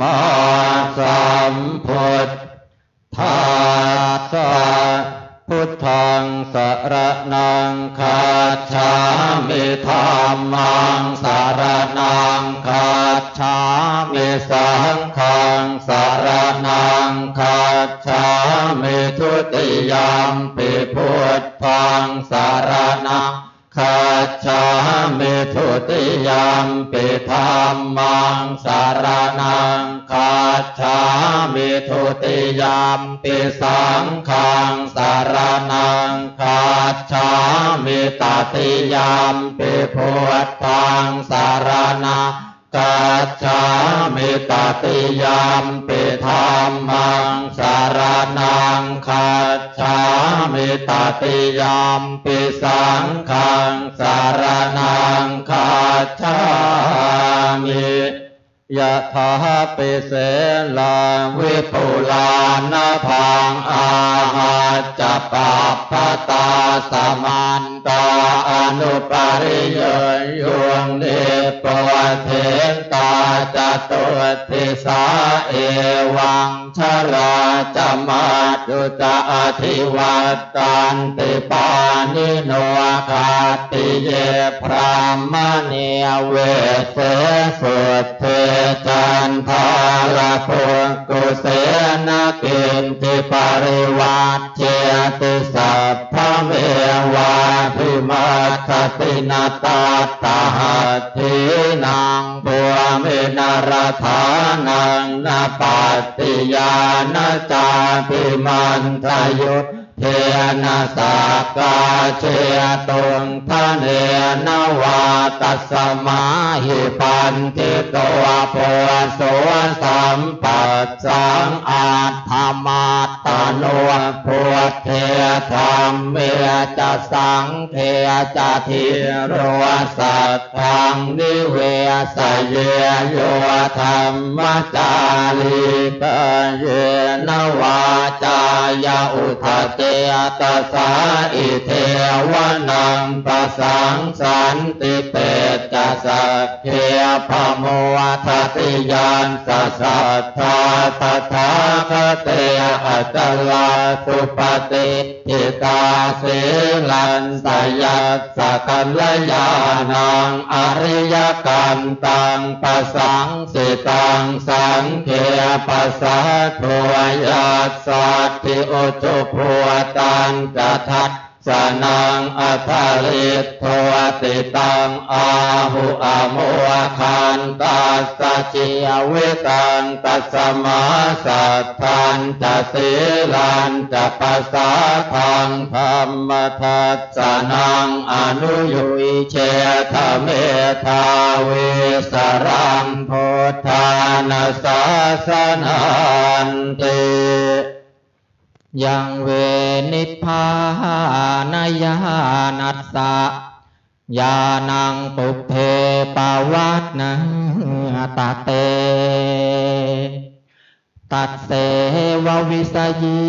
มาสัมพุทธัสสะพุทธังสรนังคาชามิธรรมังสรนังคาชามิสังฆังสรนังคาชามิทุติยามปิพุทธังสรนังคา ชามิทุติยามปิธรรมังสารนังคาชามิทุติยามปิสังฆังสารนังคาชามิตติยามปิพุทธังสารนัง กาชามิตติยามปิธรรมังสารนังคาชามิตติยามปิสังฆังสารนังคาชามิยะถาปิเสลาวิปุลานาพังอาหาจะปัปตาสมันตาอนุปริย ตุติสาเอวังชลาจมาจุจาธิวัตตันติปานิโนคาติเยพรามเนียเวเสสุเทจันทาลปุกุเสนาเกินติปริวัต เจติสัพพะเมวาภิมาคตินาตาตาหัตถินังปัวเมนารธานังนาปัตติยานาจาปิมันทยุทเทนะสากาเชตุงทะเนนวาตัสมาหิปันติตัวโพโสสัมปัสสังอาธรรมาต นพุทเทธรรมเมจะสังเทจะทิโรสัตถังนิเวสเยโยธรรมจาริกเยนวาจายาอุทเตตสาอิเทวนังปสังสันติเปตจะสักเคพโมทติยานสัสสัทธาตถาคเตอัตลาสุปฏิจิตาสีลันสยัสสะกัลยานังอริยกันตังปะสังสิตังสังเขปัสสะโทยัสสัตติโอจุพัวตังจะทัต สนังอัทาลิตโทติตังอาหุอาโมคันตัสสจิยเวตังตัสมาสัทธันจะสีลันจะปัสสะทังธรรมทัสสนังอนุยุยเชธเมธาเวสรังพุทธานาสาสนันติ ยังเวนิพพานายานัสสะยานังปุเพปาวัตนังตาเต ตัดเสววิสยี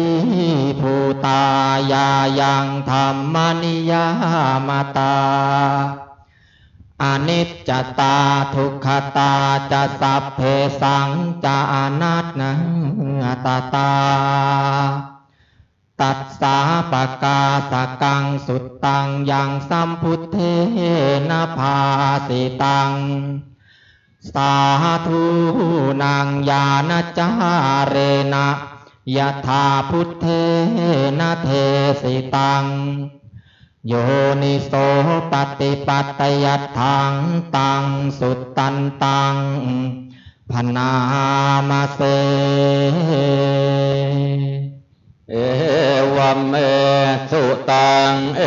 ภูตายายังธรรมนิยามตาอนิจจตาทุกขตาจะสัพเพสังจะอนัตนังตาตาตัด สาปกาสกังสุดตังยังสัมพุทเทนภาสิตัง สาธุนางยาณจาเรนะยะธาพุทเทนเทสิตัง โยนิโสปฏิปัตยัตถังตังสุตตันตังพนามาเส เอววเมสุตังเอ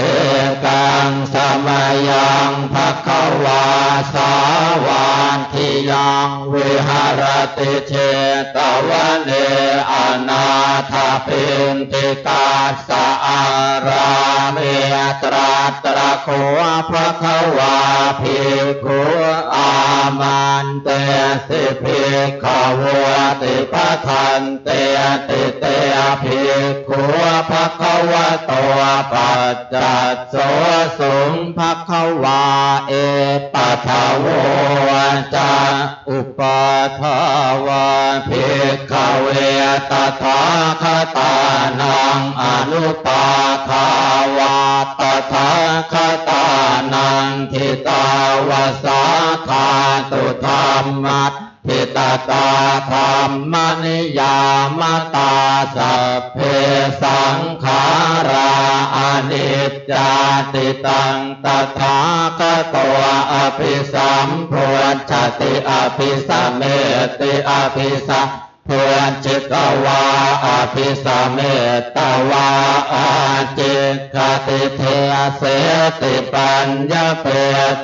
กังสมัยยังภควาสาวานทิยังวิหารติเชตวันเนอนาถปินติกาสะอาราเมตราตระโคภควาภิกขุอามั นเตสิภิกขวติปะทันเตติเตภิกขุภควโตปัจจัสโสสุงภควาเอปัทโวจะอุปทาวาภิกขเวตถาคตานังอนุปาทาวาตถาคตานังทิตาวสาธาตุธรรมัตทิตตาธรรมนิยามตาสัพเพสังขาราอนิจจาติตังตถาคตวอภิสัมพวนชติอภิสัมเมติอภิสัม พวนจิตวาอภิสัมเมตวาอาจิตกติเทเสติปัญญาเป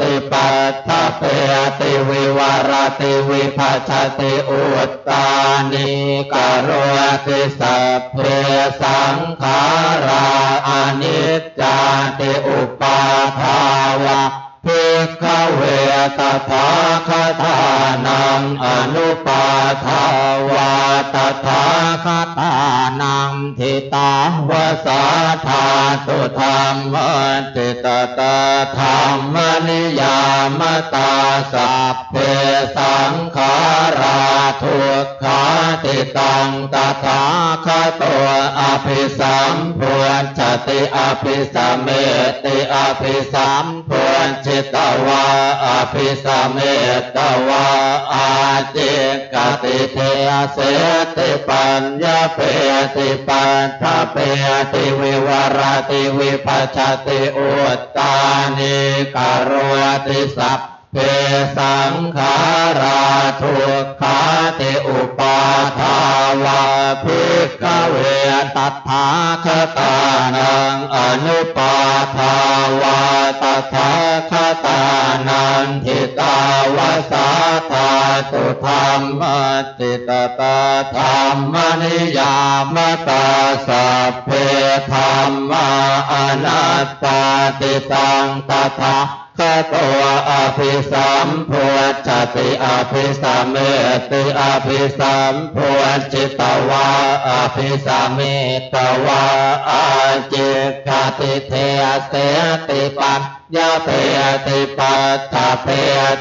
ติปัฏฐเปติวิวารติวิภัชติอุตตานิกโรติสัพเพสังขาราอนิจจติอุปาทาวะ ภิกขเวตถาคตานังอนุปาทาวาตถาคตานังทิตาวสาธาตุธรรมติตตาธรรมนิยามตาสัพเพสังขาราทุกขาติตังตถาคตัวอภิสัมพวนชติอภิสัมเมติอภิสัมพวนจิตวาอภิสัมเมตวาอาจิกติเทเสติปัญญาเปติปันทะเปติวิวรติวิปัชชติอุตตานิกโรติสัพ เพสังขาราทุกขาติอุปาทาวาภิกขเวตถาคตานังอนุปาทาวาตถาคตานังทิตาวสาธาตุธรรมติตตาธรรมนิยามตาสัพเพธรรมาอนัตตาติตังตถา คตัวอภิสัมพวชติอภิสัมเมติอภิสัมพวจิตวะอภิสัมเมตวะอาจิกติเทเสติปัน ญาเปติปัฏฐเป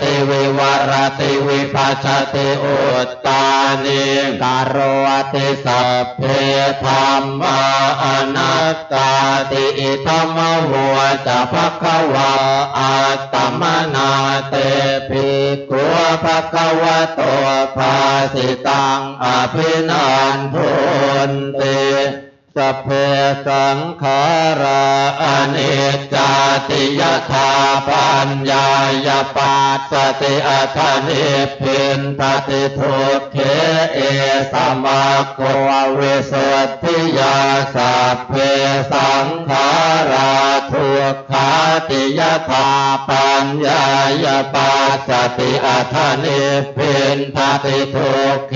ติวิวรติวิปัชติอุตตานิการโรติสัพเพธรรมาอนัตตาติอิธรรมวัวจะภควาอาตมนาเตภิกขุภควะโตภาสิตังอภินันทุนเต สัพเพสังขาราอเนจจาติยธาปัญญายปัสสติอัตนิพินทติทุกเขเอสมาโกวิสุทธิยาสัพเพสังขารา ทุขาติยถาปัญญายปัสสติอัฏฐานิพินทติทุกเข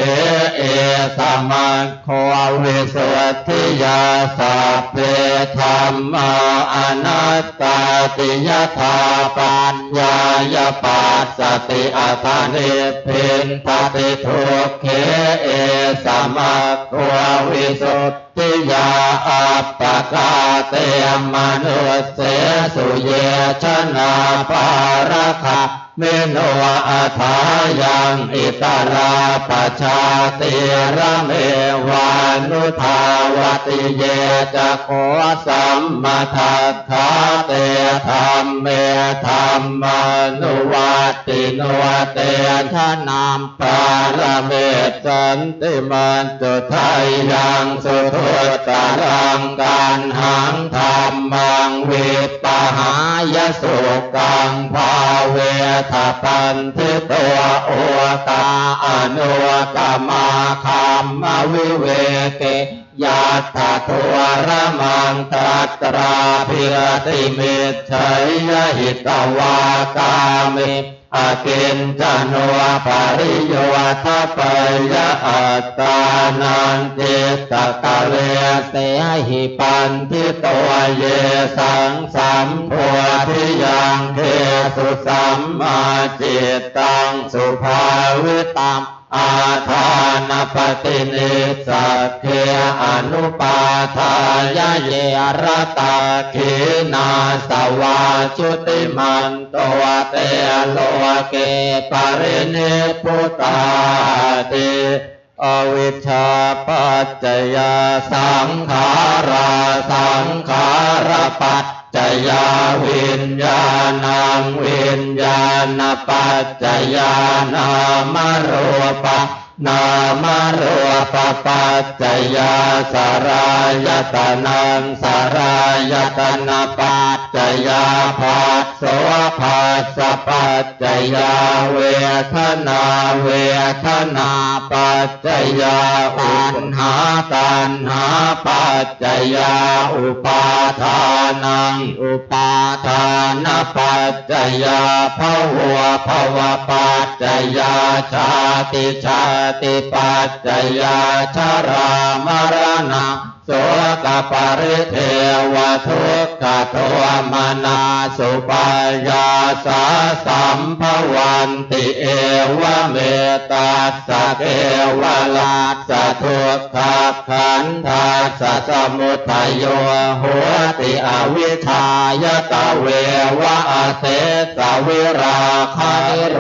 เอสมาโกวิสุทธิยาสัพเพธรรมาอนัตตาติยถาปัญญายปัสสติอัฏฐานิพินทติทุกเขเอสมัคขวาวิสุทธิ ยาอัปปกาเตมนุสเสสุเยชนาปารคา เมโนอัฏฐายังอิตาลาปชาติระเมวานุทาวติเยจะโคสัมมาทัคขาเตธรรมเมธรรมานุวัติโนเตทนามปารเมตสันติมันจุไทยยังสุทุตตรังการหังธรรมังวิปัสหายสุกังภาเวทปันทิตัวโอตาอนุกรรมาคามวิเวเกยัตถะตัวรมังตรัตราพิรติมิตชัยยหิตวากามิ อากินจโนปริโยทัปยะอัตตานันจิตตะกะเลเสหิปันทิตวเยสังสัมโพธิยังเทสุสัมมาจิตตังสุภาวิตัม อาทานปฏินิสักเคอนุปาทายเยรตาขีนาสวาชุติมันตัวเตโลเกปรินิพพุตาติอวิชชาปัจจยาสังขาราสังขารปัจจยาวิญญาณังวิญญาานปัจจยานามรูปะ นามรูปปัจจยาสารายตนังสารายตนะปัจจยาภัสสวะภัสสะปัจจยาเวทนาเวทนาปัจจยาอุปหาตันหาปัจจยาอุปาทานังอุปาทานปัจจยาภวะภวะปัจ จยาชาติชาติปัจจยาชรามรณะ โสกปริเทวทุกขโทมนาสุปายาสาสัมภวันติเอวเมตตาสะเกวลาสะทุกขขันธาสะสมุทัยโยหัวติอวิชายตะเววะเสสะวิราคานิโร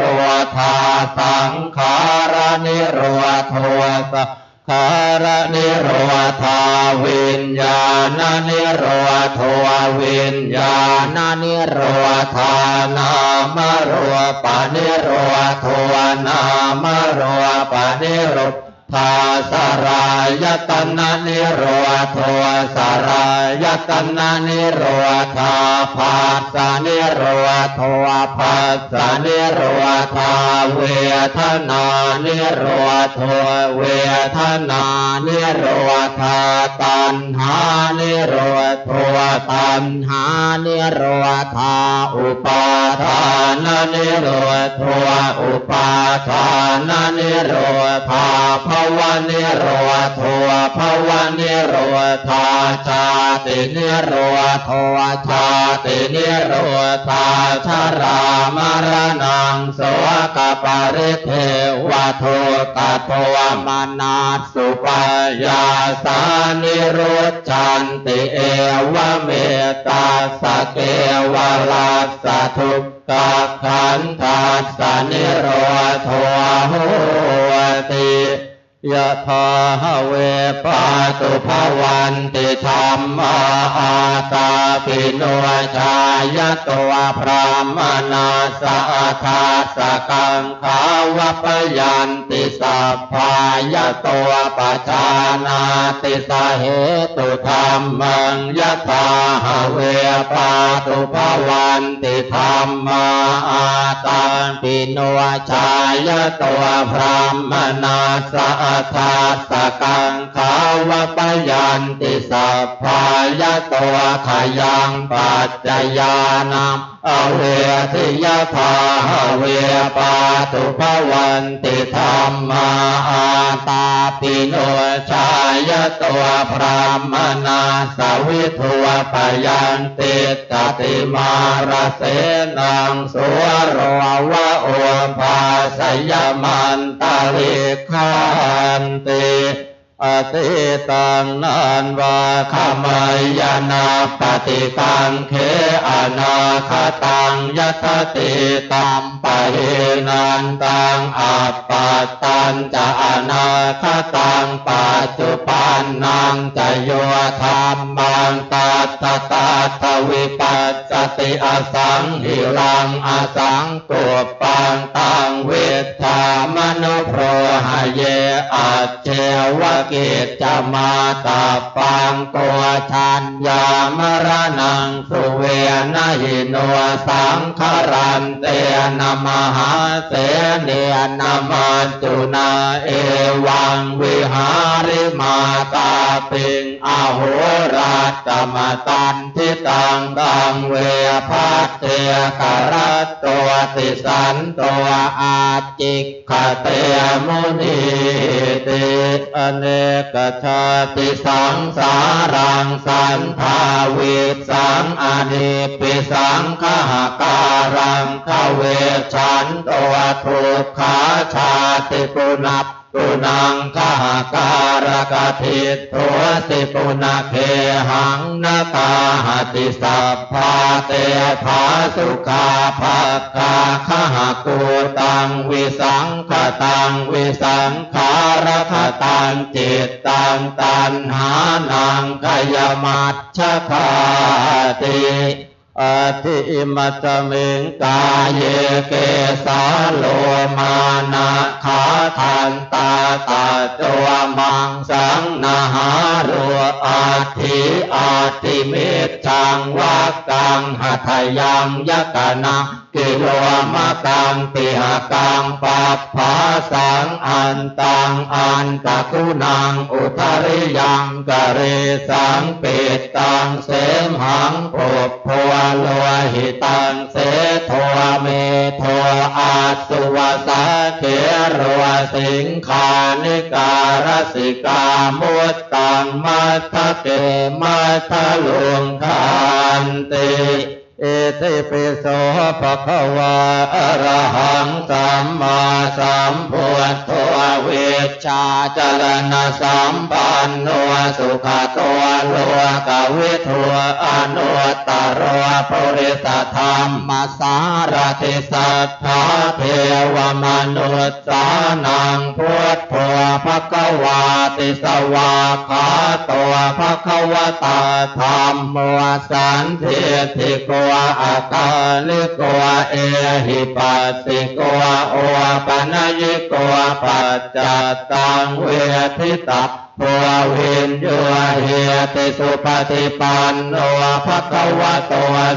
ธาสังขารนิโรโทสะ ธารนิโรธาวิญญาณนิโรโทวิญญาณนิโรธานามโรปะนิโรธานามโรปะนิโร ธาสรายตนะนิโรโสรายตนะนิโรธาภัสนิโรโทภัสนิโรธาเวทนานิโรโทเวทนานิโรธาตัณหานิโรโทตัณหานิโรธาอุปาทานนิโรโทอุปาทานนิโรธาภวนิโรโทภวนิโรธาชาตินิโรโทชาตินิโรธาชรามรณังโสกปริเทวทุกขโทมนาสุปายาสานิโรจันติเอวเมตาสเกวลาสทุกขขันธาสานิโรโทโหติ ยะถาเวปาตุภวันติธรรมาอาตาปิโนชายะตัวพระมนาสะทาสกังขาวปยันติสัพพายะตัวปัจานาติสาเหตุธรรมังยะถาเวปาตุภวันติธรรมาอาตาปิโนชายะตัวพระมนาสะทาสกังขาวปยันติสัพพายตัวขยังปัจจยานังอเวทิยธาเวปาตุภวันติธรรมาอาตาปิโนชายตัวพระมนาสวิทวปยันติตติมาราเสนังสุวรวะโอภาสยมันตาลิขันติ อติตังนานวาขมายนาปฏิตังเคอนาคตังยัตติตัมปะเฮนันตังอัปปัตตันจะอนาคตังปัจจุปันนังจะโยธรรมังตัตตตาทวิปัสสติอสังหิรังอสังกุปปังตังเวทามนุโพรหเยอัจเจวะกิจจมาตาปังตัวชันยามรณังสุเวนหิโนสังขรันเตนะมหาเสเนนมาจุนาเอวังวิหาริมาตาปิง อโหราตมตันทิตังตังเวพัตเตกรัตตัวติสันตัวอาจิกขเตมุนีติอเนกชาติสังสารังสันทาวิสังอเนปิสังขหาการังขเวชันตัวทุกขาชาติปุนับ ปุนังขหาการกทิทัวสิปุนาเคหังนาคาหติสัพพาเตภาสุขาภาคาขหากูตังวิสังขตังวิสังขารคตังจิตตังตันหานังขยมัตชะคาติ อธิอิมัตเมงกายเยเกสาโลมานาคาทันตาตาตัวมังสังนาหารัวอาทิอาติเมตจังวักังหัทยังยกนากิโลมะกังติหกังปัปภาสังอันตังอันตะกุนังอุทาริยังกะเรสังเปตตังเสมหังปบพวโลหิตังเสโทเมโทอาสุวสาเกรวสิงคานิการสิกามุตตังมัทะเกมัทะลุงคันติ เอติปิโสภะคะวาอะระหังสัมมาสัมพุทโธเวชชาจรณะสัมปันโนสุขโตโลกวิทูอนุตตรโพริสธรรมสารติสัทธาเทวมนุษย์สานังพุท โทภะคะวาติสวาขาโตภะคะวตาธรรมโมสันเทติโกอาตาลิโกเอหิปัสสิโกโอปนัญญิโกปัจจตังเวทิตา โพเวนโยเฮติสุปฏิปันโนภะคะวะโต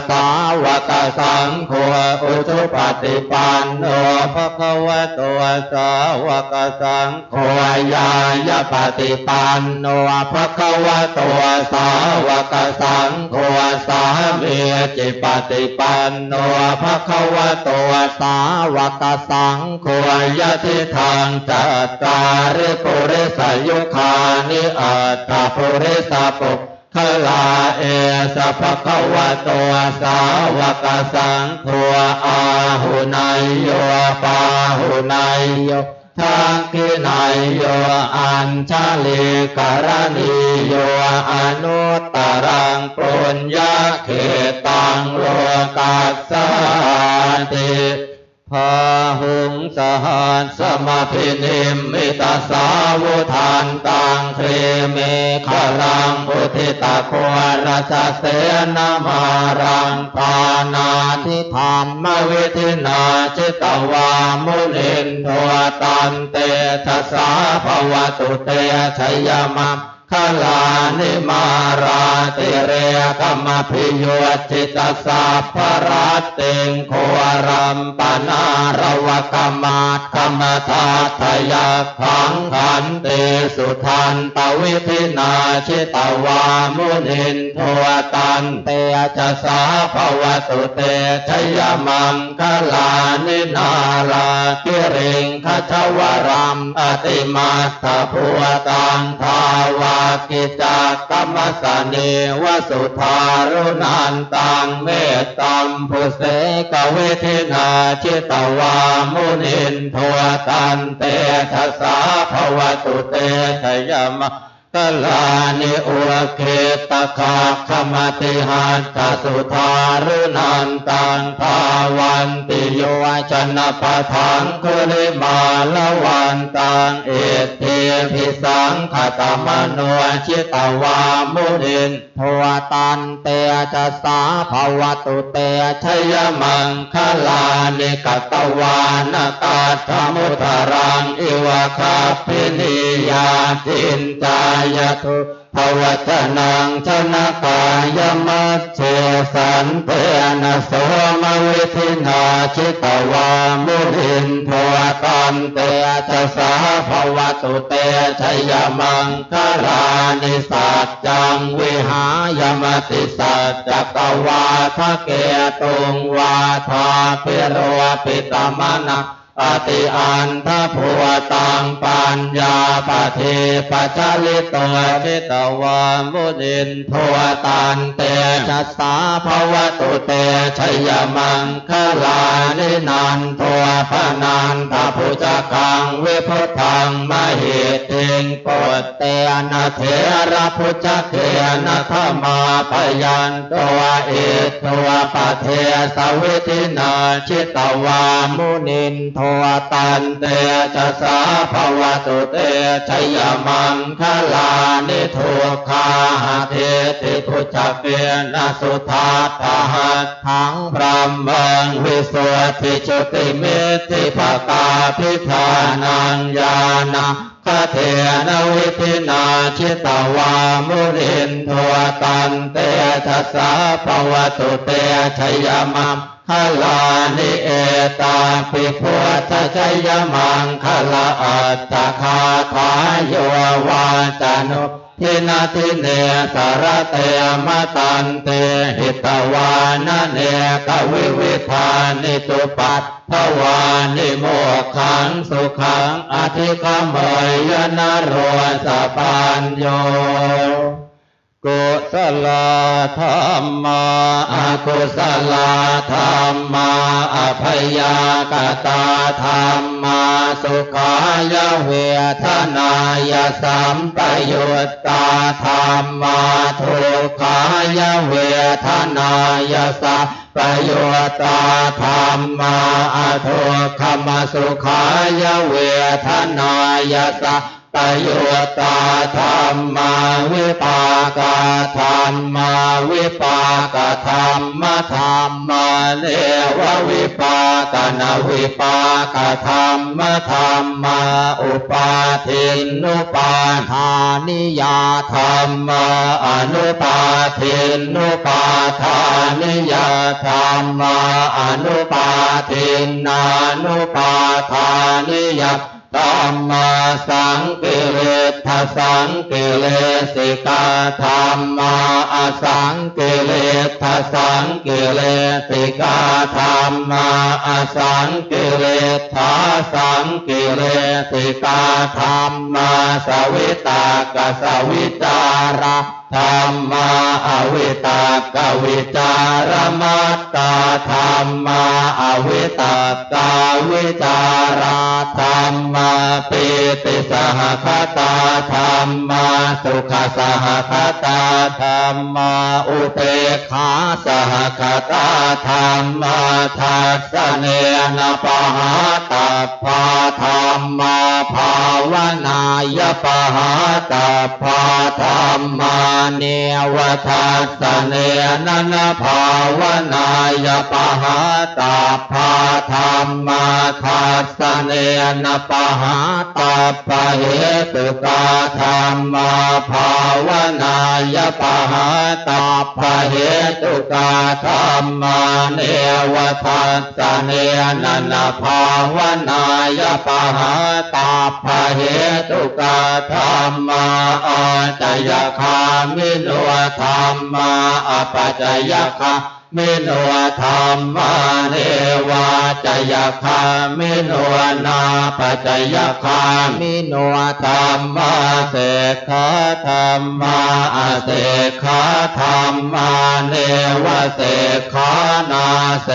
สาวกสังโฆอุสุปฏิปันโนภะคะวะโตสาวกสังโฆยายาปฏิปันโนภะคะวะโตสาวกสังโฆสามีจิปฏิปันโนภะคะวะโตสาวกสังโฆยะทิทางจัตตาริปุริสยุคานิอัตตาปุริสปุคลาเอสะภะคะวะโตสาวกสังโฆอาหุนายโยปาหุนายโยทักขินายโยอัญชลิกรณีโยอนุตตรังปุญญาเขตังโลกัสสาติ พาหุงสหัสสมาพินิมมิตาสาวุทานตังเครเมฆลังอุทิตาโคราชเสนามารังปานาทิธรรมวิธินาจิตวามุนินโทตันเตชะสาภวตุเตชยมัม ขลานิมาราติเรกมพิโยจิตสัพพรัตเติงโครัมปนารวกมาตกรรมทาทยาขังขันเตสุทันตวิธินาชิตวามุนินโทตันเตจะสาภวตุเตชยมังคลานินาราติเริงขจวรัมอติมาตพัวตังทาวากิจากรรมสเนวสุธารุนันตังเมตตัมพุเสกเวทินาชิตวามุนินทวตันเตชะสาภวตุเตชยมะ ขลานิอุเคตคาขมติหัตสุธารุนันตังภาวันติโยชนะปะทังคุริมาละวันตังเอติพิสังขตมโนชิตวามุนินทวตันเตจะสาภวตุเตชยมังคลานิกตวานกาธมุทรังอิวคาพินิยาจินจาายทุภวจนังชนะกายมัจเจสันเตนะโสมวิธินาชิตวามุรินทวตันเตจะสาภวตุเตชยมังคลานิสัจจังวิหายมติสัจจกวาทะเกตุงวาทาเปโรปิตมนะ ปฏิอันทผัวตังปัญญาปเทปัจลิตวชิตวามุนินทวตันเตชัสสาภวตุเตชยมังคลานินันทวพนันทพุจกังวิพุทังมหิติงปตเตนะเถระพุจเกนะธมาพยันตัวเอตัวปเทสวิทินาชิตวามุนินทวตันเตจะสาภวตุเตชยมังคลานิทุกขาเทติพุจเปนะสุทัตถะทังพระมังวิสุทธิจติเมติภกาพิธานังญาณคเทนวิทินาชิตวามุรินทวตันเตทัสสะปวตุเตชยมัมขลานิเอตาปิพุทธชยมังขลาอัตตคาทายโยวาจานุ ทินาทิเนสารเตมตันเตหิตวานเนกวิวิธานิตุปัตถวานิโมขังสุขังอธิกมยนโรสปานโย กุศลธรรมาอกุศลธรรมาอภยากตาธรรมาสุขายเวทนายสัมปยุตตาธรรมาทุกขายเวทนายสัมปยุตตาธรรมาอทุขมสุขายเวทนายสัม ปยุตตาธรรมาวิปากาธรรมาวิปากธรรมธรรมาเนววิปากนาวิปากธรรมธรรมาอุปาทินุปาทานิยาธรรมาอนุปาทินุปาทานิยาธรรมาอนุปาทินานุปาทานิยา ธรรมาสังกิเลสสังกิเลสิกาธรรมาอสังกิเลสสังกิเลสิกาธรรมาอสังกิเลสสังกิเลสิกาธรรมาสวิตากสวิจาระ ธรรมาอวิตากวิจารมัตตาธรรมาอวิตากวิจาราธรรมาปิติสหคตาธรรมาสุขสหคตาธรรมาอุเปขาสหคตาธรรมาทัสเนนปหาตัพพาธรรมาภาวนายปหาตัพพาธรรมาเนวทาสเนนนภาวนายปหาตาภาธา รมาทัสเนนะหาตัพะเหตุกาธรรมาภาวนายปหาตัพพะเหตุกาธรรมาเนวทัสเนนนะภาวนายปหาตัพพะเหตุกาธรรมาอาจยคามิโนธรรมาอปัจจยคา มิโนธรรมาเนวาจยคามิโนนาปัจยคามิโนธรรมาเสขาธรรมาอเสขาธรรมาเนวเสขานาเส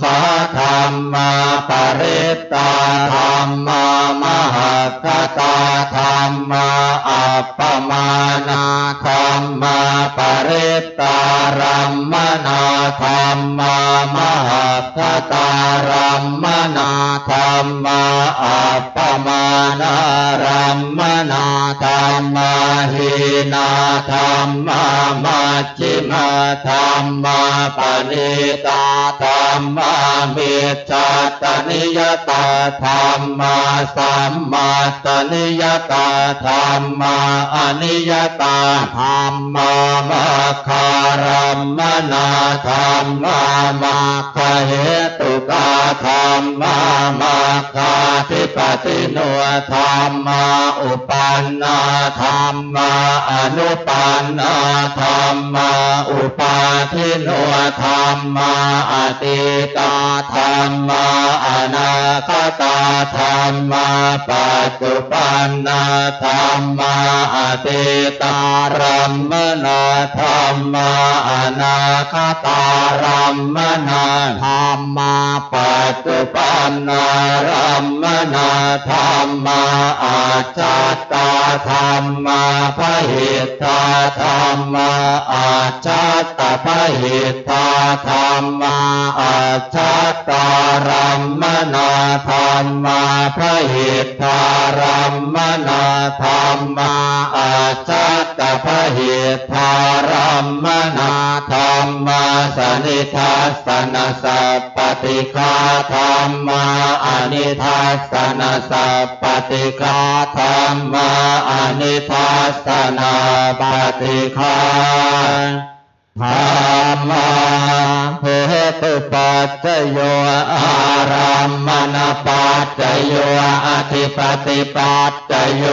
ขาธรรมาปริตตาธรรมามหาคตาธรรมาอัปปมานาธรรมาปริตตารัมมนาธธรรมามหัพพตารัมมนาธรรมาอัปปมานารัมมนาธรรมาหินาธรรมามัจจิมาธรรมาปณิตาธรรมามิจฉาตนิยตาธรรมาสัมมาตนิยตาธรรมาอนิยตาธรรมามาคารัมมนาธรรมามาคาเหตุกาธรรมามาคาทิปติโนธรรมาอุปันนาธรรมาอนุปันนาธรรมาอุปาทิโนธรรมาอติตาธรรมาอนาคตาธรรมาปัจจุปันนาธรรมาอติตารัมมนาธรรมาอนาคตารัมมนาธรรมาปัจจุปันนารัมมนาธรรมาอาจาตาธรรมาพหิทธาธรรมาอาจาตพหิทธาธรรมาอาจาตารัมมนาธรรมาพหิทธารัมมนาธรรมาอาจาตพหิทธารัมมนาธรรมาสนิทัสสนสัพปติคาธรรมาอนิทัสสนสัพปติคาธรรมาอนิทัสสนาปฏิคาธรรมาเหตุปัจจโยอารัมมณปัจจโยอธิปติปัจจโย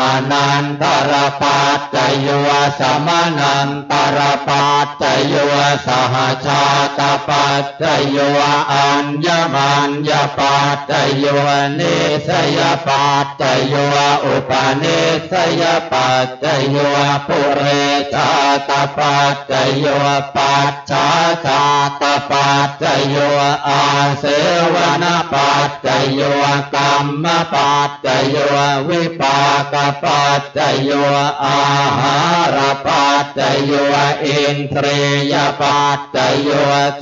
อนันตรปัจจโยสมนันตรปัจจโยสหชาตปัจจโยอัญญมัญญปัจจโยนิสยปัจจโยอุปนิสยปัจจโยปุเรชาตปัจจโยปัจฉาชาตปัจจโยอาเสวนปัจจโยกรรมปัจจโยวิปากปัจจโยอาหารปัจจโยอินทรียปัจจโย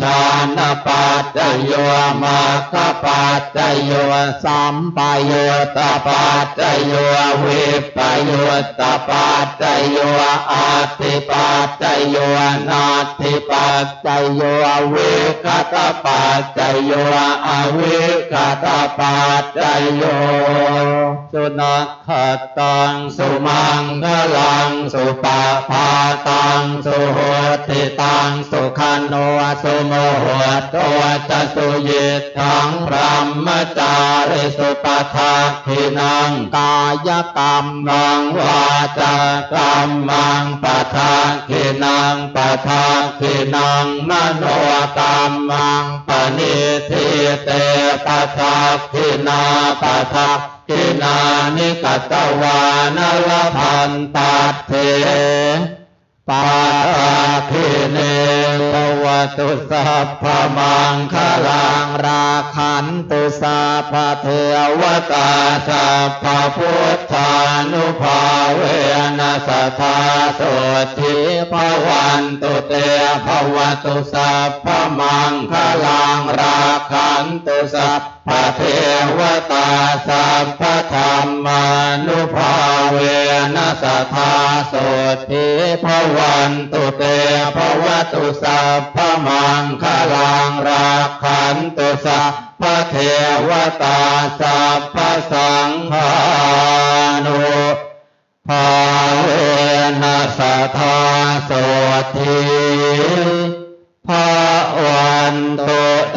ฌานปัจจโยมรรคปัจจโยสัมปยุตตปัจจโยวิปยุตตปัจจโยอาติปัจจโยนาติปัจจโยวิคตปจจโยอวิคตาปัจจโย สุนัขตังสุมังคลังสุปาพาตังสุโหติตังสุขันโนสุโมหตัวจะสุยิทังพรหมจาริสุปทาทินังกายกรรมังวาจากรรมังปทาทินังปทาทินังมโนกรรมังปณิทิเตปทาทินาปทาทินานิกัตวานลพันตัดเทปาราคิเนภวตุสัพพมังคลังราคันตุสัพเทวตาสัพพพุทธานุภาเวนัสธาโสทิภวันตุเตภวตุสัพพมังคลังราคันตุสัพพเทวตาสัพพธรรมานุภาเวนัสธาโสทิภวันตุเตภวตุสัพพมังคลังราคันตุสัพพเทวตาสัพพสังฆานุภาเวนัสธาโสทิภาวันโตเต